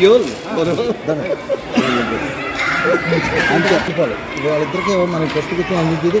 అయ్యోల్ అంతే. వాళ్ళిద్దరికీ మనకి పుస్తకం అందించేది.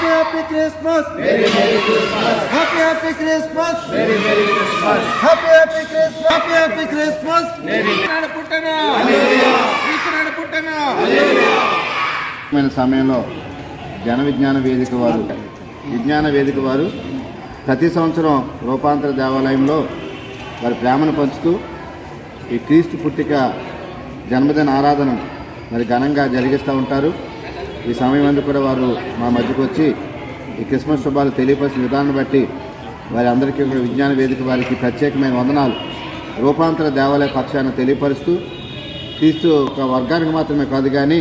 happy happy Christmas very merry Christmas happy happy Christmas very merry Christmas happy happy Christmas happy happy Christmas పుట్టనా? పుట్టనా? ముఖ్యమైన సమయంలో జన విజ్ఞాన వేదిక వారు విజ్ఞాన వేదిక వారు ప్రతి సంవత్సరం రూపాంతర దేవాలయంలో వారి ప్రేమను పంచుతూ ఈ క్రీస్తు పుట్టిక జన్మదిన ఆరాధన మరి ఘనంగా జరిగిస్తూ ఉంటారు. ఈ సమయం అందు కూడా వారు మా మధ్యకు వచ్చి ఈ క్రిస్మస్ శుభాలు తెలియపరిచిన విధానం బట్టి వారి అందరికీ కూడా విజ్ఞాన వేదిక వారికి ప్రత్యేకమైన వందనాలు. రూపాంతర దేవాలయ పక్షాన్ని తెలియపరుస్తూ క్రీస్తు ఒక వర్గానికి మాత్రమే కాదు కానీ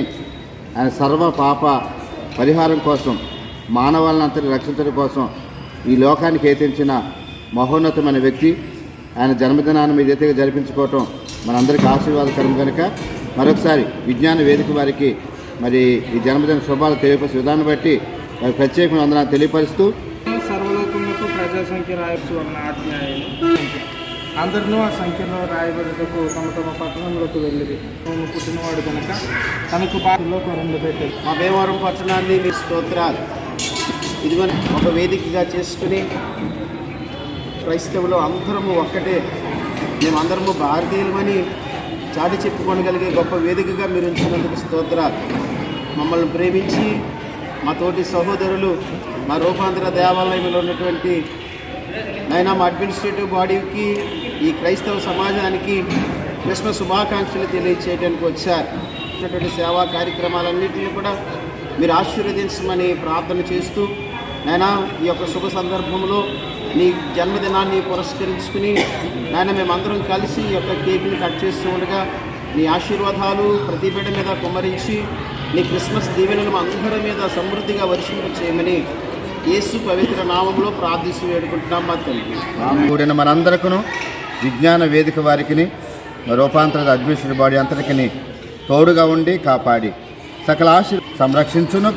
ఆయన సర్వ పాప పరిహారం కోసం మానవాళ్ళని అంతటి రక్షించడం కోసం ఈ లోకానికి ఏతించిన మహోన్నతమైన వ్యక్తి. ఆయన జన్మదినాన్ని మీ రీతిగా జరిపించుకోవటం మనందరికీ ఆశీర్వాదకరం కనుక మరొకసారి విజ్ఞాన వేదిక వారికి మరి ఈ జన్మదిన శుభాలు తెలియపరిచే విధానం బట్టి వారి ప్రత్యేకమైన వందనాలు తెలియపరుస్తూ సర్వలోకములకు ప్రజా సంఖ్య రాయొచ్చు అన్న ఆజ్ఞాయను అందరినూ ఆ సంఖ్యలో రాయబడుటకు తమ తమ పట్టణంలోకి వెళ్ళింది మేము పుట్టినవాడు కనుక తనకు బాధలో కొరండు పెట్టారు మా భీమవరం పట్టణాన్ని మీ స్తోత్రాలు. ఇదిగో ఒక వేదికగా చేసుకుని క్రైస్తవులు అందరము ఒక్కటే. మేమందరము భారతీయులమని చాటి చెప్పుకోగలిగే గొప్ప వేదికగా మీరు ఉంచినందుకు స్తోత్రాలు. మమ్మల్ని ప్రేమించి మా తోటి సహోదరులు మా రూపాంతర దేవాలయంలో ఉన్నటువంటి నైనా మా అడ్మినిస్ట్రేటివ్ బాడీకి ఈ క్రైస్తవ సమాజానికి క్రిస్మస్ శుభాకాంక్షలు తెలియచేయడానికి వచ్చారు. ఉన్నటువంటి సేవా కార్యక్రమాలన్నింటినీ కూడా మీరు ఆశీర్వదించమని ప్రార్థన చేస్తూ నాయనా ఈ యొక్క శుభ సందర్భంలో నీ జన్మదినాన్ని పురస్కరించుకుని నాయన మేమందరం కలిసి ఈ యొక్క కేక్ని కట్ చేస్తూ ఉండగా నీ ఆశీర్వాదాలు ప్రతి బిడ్డ మీద కుమ్మరించి నీ క్రిస్మస్ దీవెనలు మా అందరి మీద సమృద్ధిగా వర్షింప చేయమని యేసు పవిత్ర నామంలో ప్రార్థిస్తూ వేడుకుంటున్నాం మా తండ్రి. కూడిన మనందరకును విజ్ఞాన వేదిక వారికిని రూపాంతర అడ్మినిస్ట్రేటివ్ బాడీ అంతటికిని తోడుగా ఉండి కాపాడి సకల ఆశ సంరక్షించును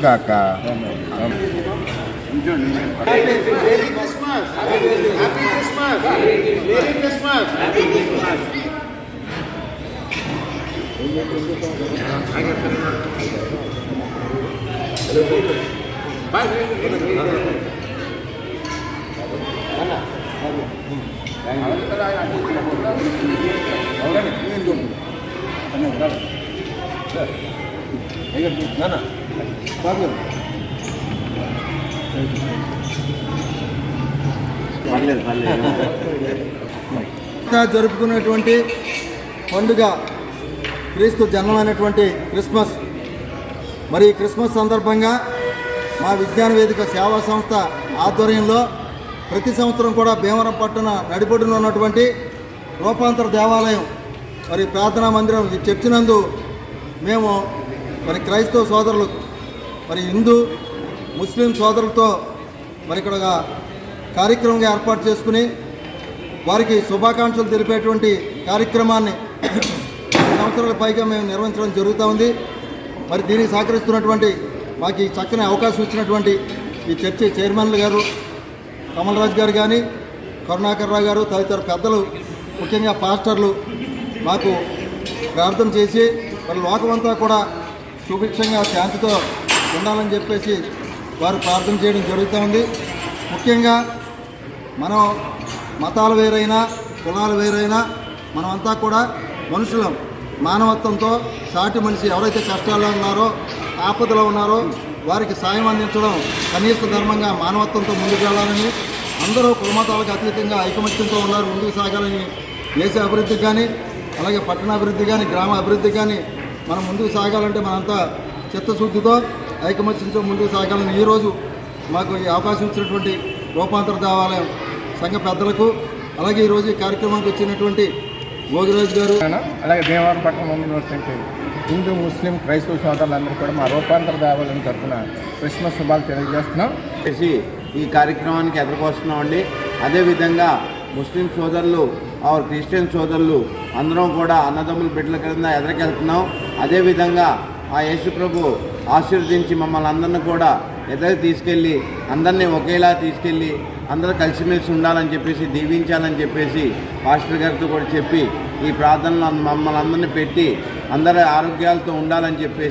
గాక happy Christmas happy Christmas merry Christmas జరుపుకున్నటువంటి పండుగ క్రీస్తు జన్మమైనటువంటి క్రిస్మస్. మరి క్రిస్మస్ సందర్భంగా మా విజ్ఞాన వేదిక సేవా సంస్థ ఆధ్వర్యంలో ప్రతి సంవత్సరం కూడా భీమవరం పట్టణ నడిబొడ్డున ఉన్నటువంటి రూపాంతర దేవాలయం మరి ప్రార్థనా మందిరం చర్చినందు మేము మరి క్రైస్తవ సోదరులు మరి హిందూ ముస్లిం సోదరులతో మరి ఇక్కడ కార్యక్రమం కార్యక్రమంగా ఏర్పాటు చేసుకుని వారికి శుభాకాంక్షలు తెలిపేటువంటి కార్యక్రమాన్ని సంవత్సరాల పైగా మేము నిర్వహించడం జరుగుతూ ఉంది. మరి దీనికి సహకరిస్తున్నటువంటి మాకు ఈ చక్కని అవకాశం ఇచ్చినటువంటి ఈ చర్చి చైర్మన్లు గారు కమల్ గారు కానీ కరుణాకర్ రావు గారు తదితర పెద్దలు ముఖ్యంగా పాస్టర్లు మాకు ప్రార్థన చేసి మరి లోకమంతా కూడా సుభిక్షంగా శాంతితో ఉండాలని చెప్పేసి వారు ప్రార్థన చేయడం జరుగుతూ ఉంది. ముఖ్యంగా మనం మతాలు వేరైనా కులాలు వేరైనా మనమంతా కూడా మనుషులం. మానవత్వంతో సాటి మనిషి ఎవరైతే కష్టాల్లో ఉన్నారో ఆపదలో ఉన్నారో వారికి సాయం అందించడం కనీస ధర్మంగా మానవత్వంతో ముందుకు వెళ్ళాలని అందరూ కులమతాలకు అతీతంగా ఐకమత్యంతో ఉన్నారు ముందుకు సాగాలని దేశ అభివృద్ధికి కానీ అలాగే పట్టణాభివృద్ధి కానీ గ్రామ అభివృద్ధి కానీ మనం ముందుకు సాగాలంటే మనంతా చిత్తశుద్ధితో ఐకమత్యంతో ముందుకు సాగాలని ఈరోజు మాకు ఈ అవకాశం ఇచ్చినటువంటి రూపాంతర దేవాలయం సంఘ పెద్దలకు అలాగే ఈరోజు ఈ కార్యక్రమానికి వచ్చినటువంటి భోగిరాజు గారు. అలాగే దేవారం పట్టణం ఉన్నటువంటి హిందూ ముస్లిం క్రైస్తవ సోదరులందరూ కూడా మా రూపాంతర దేవాలయం తరఫున క్రిస్మస్ శుభాలు తెలియజేస్తున్నాం. చేసి ఈ కార్యక్రమానికి ఎదుర్కొస్తున్నామండి. అదేవిధంగా ముస్లిం సోదరులు ఆర్ క్రిస్టియన్ సోదరులు అందరం కూడా అన్నదమ్ముల బిడ్డల కింద ఎదురుకెళ్తున్నాం. అదేవిధంగా ఆ యేసు ప్రభు ఆశీర్వదించి మమ్మల్ని అందరిని కూడా ఎదురు తీసుకెళ్ళి అందరినీ ఒకేలా తీసుకెళ్ళి అందరూ కలిసిమెలిసి ఉండాలని చెప్పేసి దీవించాలని చెప్పేసి పాస్టర్ గారితో కూడా చెప్పి ఈ ప్రార్థనలు మమ్మల్ని అందరినీ పెట్టి అందరి ఆరోగ్యాలతో ఉండాలని చెప్పేసి